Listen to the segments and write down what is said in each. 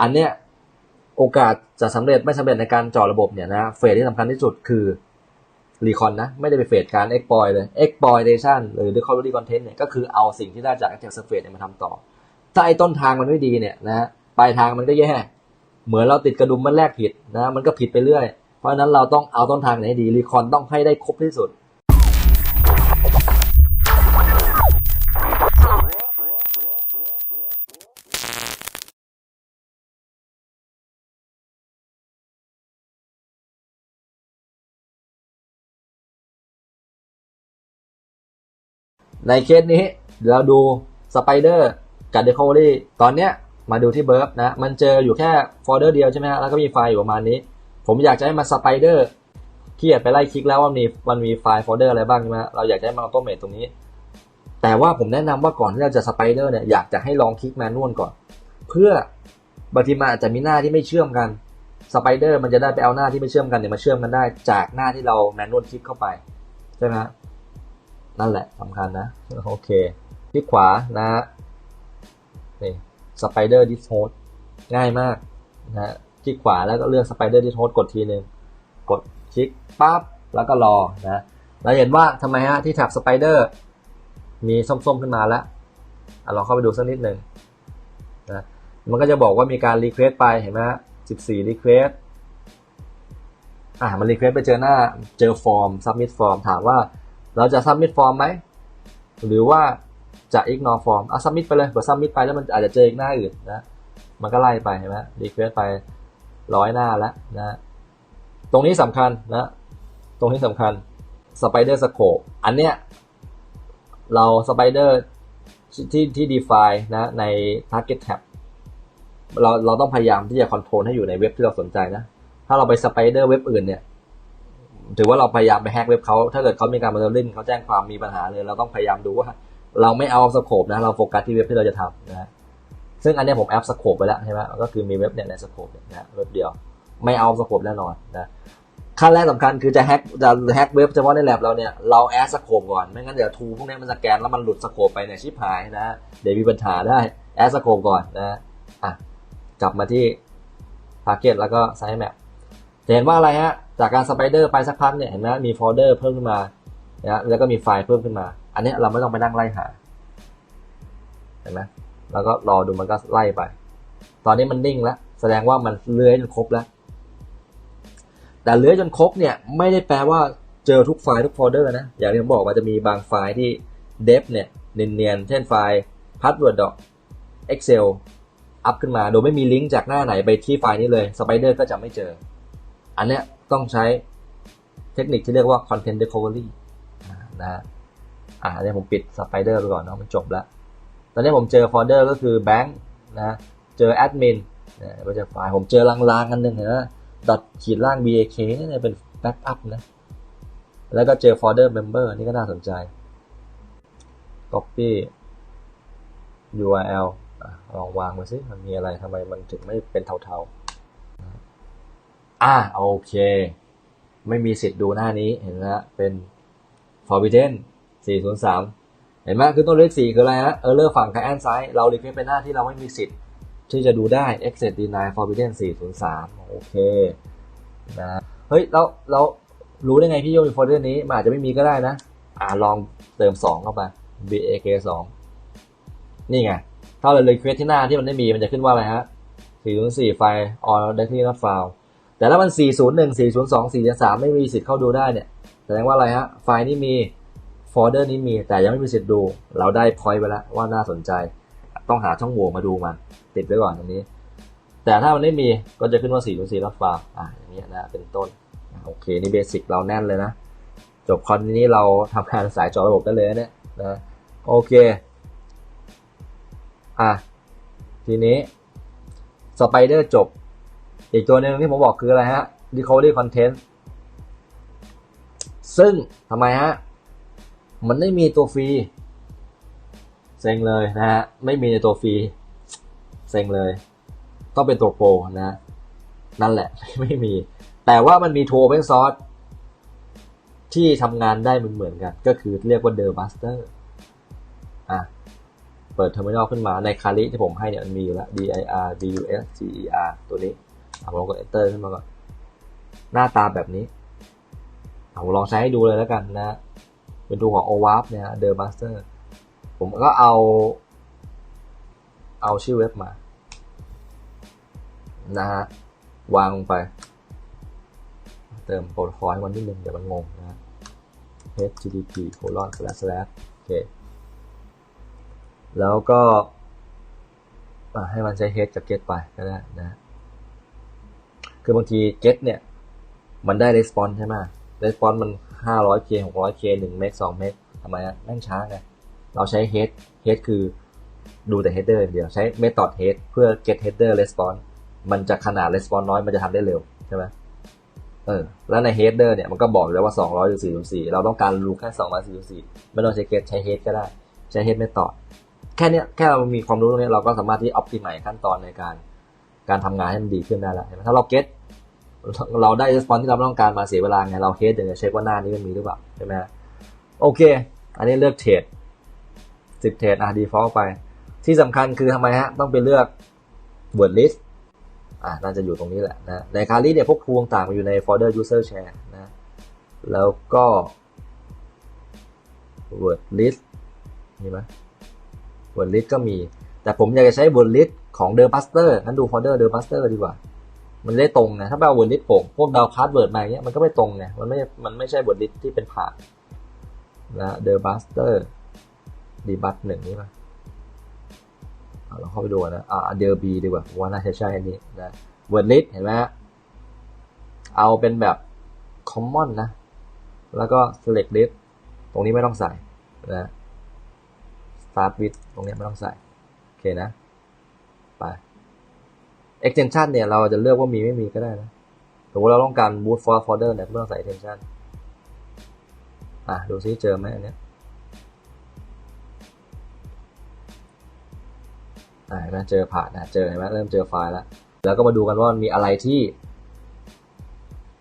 อันเนี้ยโอกาสจะสำเร็จไม่สำเร็จในการจาะระบบเนี่ยนะเฟสที่สำคัญที่สุดคือรีคอนนะ ไม่ได้ไปเฟสการ exploit เลย exploitation หรือ recovery content เนี่ยก็คือเอาสิ่งที่ได้จาก attack surface เนี่ยมาทำต่อ ถ้าไอ้ต้นทางมันไม่ดีเนี่ยนะปลายทางมันก็แย่ เหมือนเราติดกระดุมมันแรกผิดนะมันก็ผิดไปเรื่อย เพราะฉะนั้นเราต้องเอาต้นทางไหนให้ดีรีคอนต้องให้ได้ครบที่สุด ในเคสนี้เราดูสไปเดอร์กับเดคอรี่ตอนเนี้ยมาดูที่เบิร์บนะ มันเจออยู่แค่โฟลเดอร์เดียวใช่ไหมฮะแล้วก็มีไฟล์อยู่ประมาณนี้ ผมอยากจะให้มันสไปเดอร์เขียดไปไล่คลิกแล้วว่ามีมันมีไฟล์โฟลเดอร์อะไรบ้างใช่ไหมเราอยากจะให้มันเอาต้นเมทตรงนี้ แต่ว่าผมแนะนำว่าก่อนที่เราจะสไปเดอร์เนี่ยอยากจะให้ลองคลิกแมนนวลก่อน เพื่อบางทีมันอาจจะมีหน้าที่ไม่เชื่อมกันสไปเดอร์มันจะได้ไปเอาหน้าที่ไม่เชื่อมกันเนี่ยมาเชื่อมกันได้จากหน้าที่เราแมนนวลคลิกเข้าไปใช่ไหมฮะ นั่นแหละสำคัญนะ โอเค คลิกขวานะนี่สไปเดอร์ดิสโฮสง่ายมากนะคลิกขวาแล้วก็เลือกสไปเดอร์ดิสโฮสกดทีหนึ่งกดคลิกปั๊บแล้วก็รอนะเราเห็นว่าทำไมฮะที่แท็บสไปเดอร์มีส้มๆขึ้นมาแล้วอลองเข้าไปดูสักนิดหนึ่งนะมันก็จะบอกว่ามีการรีเควสไปเห็นไหมฮะ14รีเควสอะมันรีเควสไปเจอหน้าเจอฟอร์ม submit ฟอร์มถามว่า เราจะ submit ฟอร์มไหม หรือว่าจะ ignore ฟอร์มอะ submit ไปเลยเผื่อ submit ไปแล้วมันอาจจะเจออีกหน้าอื่นนะ มันก็ไล่ไปเห็นไหม request ไปร้อยหน้าแล้วนะ ตรงนี้สำคัญนะ ตรงนี้สำคัญ spider scope อันเนี้ยเรา spider ที่ที่ define นะใน target tab เราเราต้องพยายามที่จะ control ให้อยู่ในเว็บที่เราสนใจนะ ถ้าเราไป spider เว็บอื่นเนี่ย ถือว่าเราพยายามไปแฮกเว็บเขาถ้าเกิดเขามีการมาเล่นเขาแจ้งความมีปัญหาเลยเราต้องพยายามดูว่าเราไม่เอาสโคปนะเราโฟกัสที่เว็บที่เราจะทำนะซึ่งอันนี้ผมแอปสโคปไปแล้วใช่ไหมก็คือมีเว็บเนี่ยในสโคปเนี่ยนะเว็บเดียว ไม่เอาสโคปแน่นอนนะขั้นแรกสำคัญคือจะแฮกจะแฮกเว็บเฉพาะในแลบเราเนี่ยเราแอดสโคปก่อนไม่งั้นเดี๋ยวทูพวกนี้มันสแกนแล้วมันหลุดสโคปไปเนี่ยชิบหายนะเดี๋ยวมีปัญหาได้แอดสโคปก่อนนะอะกลับมาที่ Target แล้วก็ Size Map จะเห็นว่าอะไรฮะ จากการสไปเดอร์ไปสักพักเนี่ยเห็นไหมมีโฟลเดอร์เพิ่มขึ้นมานะแล้วก็มีไฟล์เพิ่มขึ้นมา อันนี้เราไม่ต้องไปนั่งไล่หา เห็นไหมแล้วก็รอดูมันก็ไล่ไป ตอนนี้มันนิ่งแล้ว แสดงว่ามันเลื้อยจนครบแล้ว แต่เลื้อยจนครบเนี่ย ไม่ได้แปลว่าเจอทุกไฟล์ทุกโฟลเดอร์นะ อย่างที่ผมบอกว่าจะมีบางไฟล์ที่เดฟเนี่ยเนียนๆ เช่นไฟล์ password excel อัพขึ้นมา โดยไม่มีลิงก์จากหน้าไหนไปที่ไฟล์นี้เลย สไปเดอร์ก็จะไม่เจอ อันเนี้ยต้องใช้เทคนิคที่เรียกว่า content recovery นะฮะอ่าอันนี้ผมปิดสไปเดอร์ไปก่อนเนาะมันจบแล้ว ตอนนี้ผมเจอโฟลเดอร์ก็คือ bank นะเจอ admin นนะก็จะไฟล์ผมเจอลางๆกันหนึ่งนะ dot ขีดล่าง bak เนี่ยเป็น backup นะ แล้วก็เจอโฟลเดอร์ member นี่ก็น่าสนใจ copy url อลองวางมาสิมันมีอะไรทำไมมันถึงไม่เป็นเทาๆ อ่าโอเค ไม่มีสิทธิ์ดูหน้านี้เห็นไหมฮะเป็น forbidden 403 เห็นไหมคือตัวเลข4คืออะไรฮะ error ฝั่ง client side เรา request เป็นหน้าที่เราไม่มีสิทธิ์ ที่จะดูได้ access deny forbidden 403 โอเคนะเฮ้ยแล้วเรารู้ได้ไงพี่โยมีโฟลเดอร์นี้มันอาจจะไม่มีก็ได้นะ อ่าลองเติม 2 เข้าไป bak 2นี่ไง ถ้าเรา request ที่หน้าที่มันไม่มีมันจะขึ้นว่าอะไรฮะ404ไฟล์ or directly not found แต่ถ้ามัน 401 402 403 ไม่มีสิทธิ์เข้าดูได้เนี่ยแสดงว่าอะไรฮะ ไฟล์นี้มี โฟลเดอร์นี้มี แต่ยังไม่มีสิทธิ์ดู เราได้พอยต์ไปแล้วว่าน่าสนใจ ต้องหาช่องโหว่มาดูมัน ติดไว้ก่อนตรงนี้ แต่ถ้ามันไม่มีก็จะขึ้นว่า 404 not found อ่าอย่างเงี้ยนะ เป็นต้น โอเค นี่เบสิกเราแน่นเลยนะ จบคอนนี้เราทำงานสายจอระบบได้เลยนะเนี่ยนะ โอเค อะ ทีนี้สไปเดอร์จบ อีกตัวหนึ่งที่ผมบอกคืออะไรฮะ Recovery Content ซึ่งทำไมฮะ มันไม่มีตัวฟรี เซ็งเลยนะฮะ ไม่มีในตัวฟรี เซ็งเลย ต้องเป็นตัวโปรนะ นั่นแหละ ไม่มี แต่ว่ามันมีทัวร์ Open Source ที่ทำงานได้เหมือนเหมือนกัน ก็คือเรียกว่า The Master อะเปิดเทอร์มินอลขึ้นมาในคาลิที่ผมให้เนี่ยมันมีอยู่แล้ว dir bus ger ตัวนี้ เอาลองกด enter ขึ้นมาก่อน หน้าตาแบบนี้เอาลองใช้ให้ดูเลยแล้วกันนะ เป็นตัวของ OWASP เนี่ย The Master ผมก็เอา เอาชื่อเว็บมา นะฮะ วางลงไป เติมโปรโตคอลให้มันนิดนึง เดี๋ยวมันงงนะ http colon slash slash โอเค แล้วก็ ให้มันใช้ head กับ get ไปก็ได้นะ คือบางที get เนี่ย มันได้ response ใช่ไหม response มัน 500k 600k 1เมก2เมกทำไมอะแม่งช้าไงเราใช้ head head คือดูแต่ header อย่างเดียวใช้ method head เพื่อ get header response มันจะขนาด response น้อยมันจะทำได้เร็วใช่ไหมเออแล้วใน header เนี่ยมันก็บอกอยู่แล้วว่า 200หรือ404 เราต้องการรู้แค่204ไม่ต้องใช้ get ใช้ head ก็ได้ใช้ head method แค่นี้แค่เรามีความรู้ตรงนี้เราก็สามารถที่ optimize ขั้นตอนในการการทำงานให้มันดีขึ้นได้แล้วเห็นไหมถ้าเรา get เราได้ response ที่เราต้องการมาเสียเวลาไงเรา head อย่างเช็คว่าหน้านี้มันมีหรือเปล่าใช่ไหมโอเค อันนี้เลือกเทรดสิบเทรดอะ default ไป ที่สำคัญคือทำไมฮะ ต้องไปเลือก word list อะน่าจะอยู่ตรงนี้แหละนะในคาลีเนี่ยพวกครูต่างมันอยู่ในโฟลเดอร์ user share นะแล้วก็ word list มีไหม word list ก็มี แต่ผมอยากจะใช้ word list ของ The Buster งั้นดูโฟลเดอร์ The Buster ดีกว่า มันได้ตรงนะถ้าเอา word list ผมพวกดาวพาสเวิร์ดมาเงี้ยมันก็ไม่ตรงไงมันไม่มันไม่ใช่ word list ที่เป็นผ่านนะ The Buster debug หนึ่งนี่ป่ะเอาเราเข้าไปดูนะอ่าเดอร์บีดีกว่าว่าน่าจะใช่อันนี้นะ word list เห็นไหมฮะเอาเป็นแบบ common นะ แล้วก็ select list ตรงนี้ไม่ต้องใส่นะ start with ตรงนี้ไม่ต้องใส่ โอเคนะ ไป extension เนี่ยเราจะเลือกว่ามีไม่มีก็ได้นะสมมติเราต้องการ boot for folder เนี่ยไม่ต้องใส่ extension อะดูซิเจอไหมอันเนี้ยอ่าเห็นไหมเจอผ่านนะเจอเห็นไหมเริ่มเจอไฟล์แล้ว แล้วก็มาดูกันว่ามันมีอะไรที่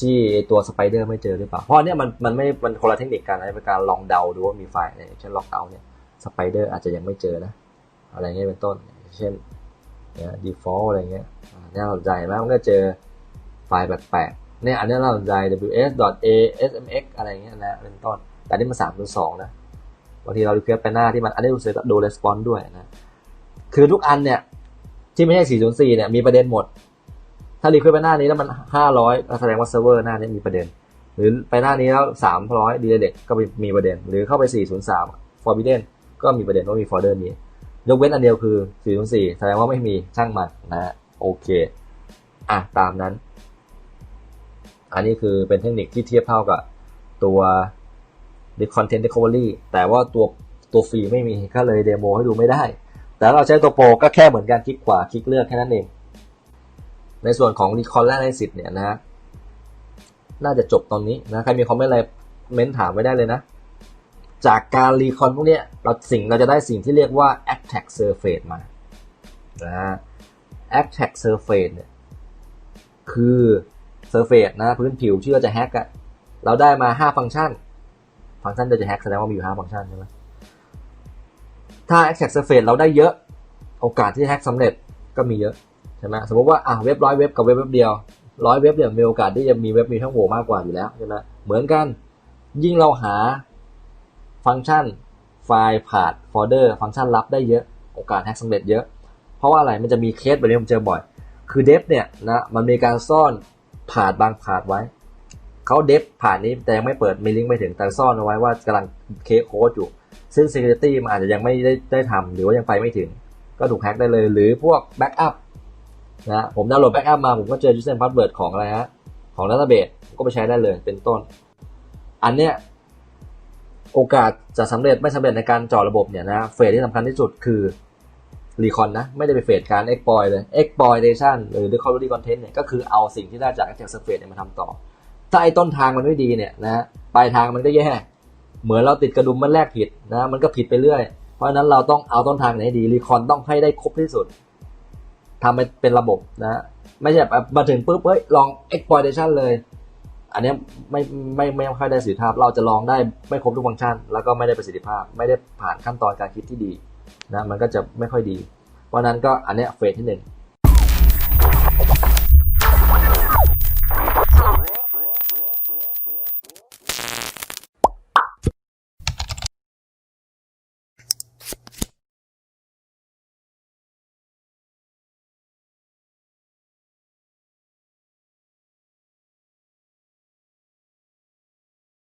ที่ตัวสไปเดอร์ไม่เจอหรือเปล่า เพราะเนี้ยมันมันไม่มันคนละเทคนิคกันนะเป็นการลองเดาดูว่ามีไฟล์อะไรอย่างเช่นล็อกเอาเนี่ยสไปเดอร์อาจจะยังไม่เจอนะ อะไรเงี้ยเป็นต้น เช่น เนี่ย default อะไรเงี้ยอ่าน่าสนใจไหมมันก็เจอไฟล์แปลกๆเนี่ยอันนี้น่าสนใจ ws.asmx อะไรเงี้ยนะเป็นต้น แต่นี่มันสามตัวสองนะบางทีเราดูเคสไปหน้าที่มันอันนี้ดูเซตดู response ด้วยนะ คือทุกอันเนี่ย ที่ไม่ใช่ 404 เนี่ยมีประเด็นหมด ถ้ารีเควสไปหน้านี้แล้วมัน 500 แสดงว่าเซิร์ฟเวอร์หน้านี้มีประเด็น หรือไปหน้านี้แล้ว 300ดีเด็กก็มีประเด็น หรือเข้าไป 403 forbidden ก็มีประเด็นว่ามีโฟลเดอร์นี้ ยกเว้นอันเดียวคือ 404 แสดงว่าไม่มีช่างมันนะโอเค อะ ตามนั้น อันนี้คือเป็นเทคนิคที่เทียบเท่ากับตัว the content recovery แต่ว่าตัวตัวฟรีไม่มีก็เลยเดโมให้ดูไม่ได้ แต่เราใช้ตัวโปรก็แค่เหมือนกันคลิกขวาคลิกเลือกแค่นั้นเอง ในส่วนของ Recon และ Analysis เนี่ยนะฮะน่าจะจบตอนนี้นะใครมีคอมเมนต์อะไรเม้นถามไม่ได้เลยนะ จากการรีคอนพวกเนี้ยเราสิ่งเราจะได้สิ่งที่เรียกว่า attack surface มานะฮะ attack surface เนี่ยคือ surface นะพื้นผิวที่เราจะแฮกอะเราได้มา 5 ฟังก์ชัน ฟังก์ชันเราจะแฮกแสดงว่ามีอยู่ 5 ฟังก์ชันใช่ไหมถ้า attack surface เราได้เยอะโอกาสที่แฮกสำเร็จก็มีเยอะใช่ไหมสมมติว่าอะเว็บร้อยเว็บกับเว็บเว็บเดียวร้อยเว็บเนี่ยมีโอกาสที่จะมีเว็บมีช่องโหว่มากกว่าอยู่แล้วใช่ไหมเหมือนกันยิ่งเราหาฟังก์ชัน ไฟล์ผ่านโฟลเดอร์ฟังก์ชันลับได้เยอะ โอกาสแฮกสำเร็จเยอะ เพราะว่าอะไรมันจะมีเคสแบบนี้ผมเจอบ่อย คือเดฟเนี่ยนะมันมีการซ่อนผ่านบางผ่านไว้ เขาเดฟผ่านนี้แต่ยังไม่เปิดมีลิงก์ไปถึงแต่ซ่อนเอาไว้ว่ากำลังเคโค้ดอยู่ ซึ่ง Security มันอาจจะยังไม่ได้ได้ทำหรือว่ายังไปไม่ถึง ก็ถูกแฮ็กได้เลย หรือพวก Backup นะผมดาวน์โหลด Backup มาผมก็เจอ User Password ของอะไรฮะของ Database ผมก็ไปใช้ได้เลยเป็นต้น อันเนี้ย โอกาสจะสำเร็จไม่สำเร็จในการเจาะระบบเนี่ยนะเฟสที่สำคัญที่สุดคือ Recon นะ ไม่ได้ไปเฟสการ Exploit เลย Exploitation หรือ Recovery Content เนี่ยก็คือเอาสิ่งที่ได้จาก Attack Surface เนี่ยมาทำต่อ ถ้าไอ้ต้นทางมันไม่ดีเนี่ยนะปลายทางมันก็แย่ เหมือนเราติดกระดุมมันแรกผิดนะมันก็ผิดไปเรื่อย เพราะฉะนั้นเราต้องเอาต้นทางไหนดีรีคอนต้องให้ได้ครบที่สุดทำเป็นระบบนะ ไม่ใช่มาถึงปุ๊บเฮ้ยลอง exploitation เลย อันนี้ไม่ไม่ไม่ค่อยได้ประสิทธิภาพ เราจะลองได้ไม่ครบทุกฟังก์ชัน แล้วก็ไม่ได้ประสิทธิภาพ ไม่ได้ผ่านขั้นตอนการคิดที่ดีนะมันก็จะไม่ค่อยดี เพราะนั้นก็อันนี้เฟสที่หนึ่ง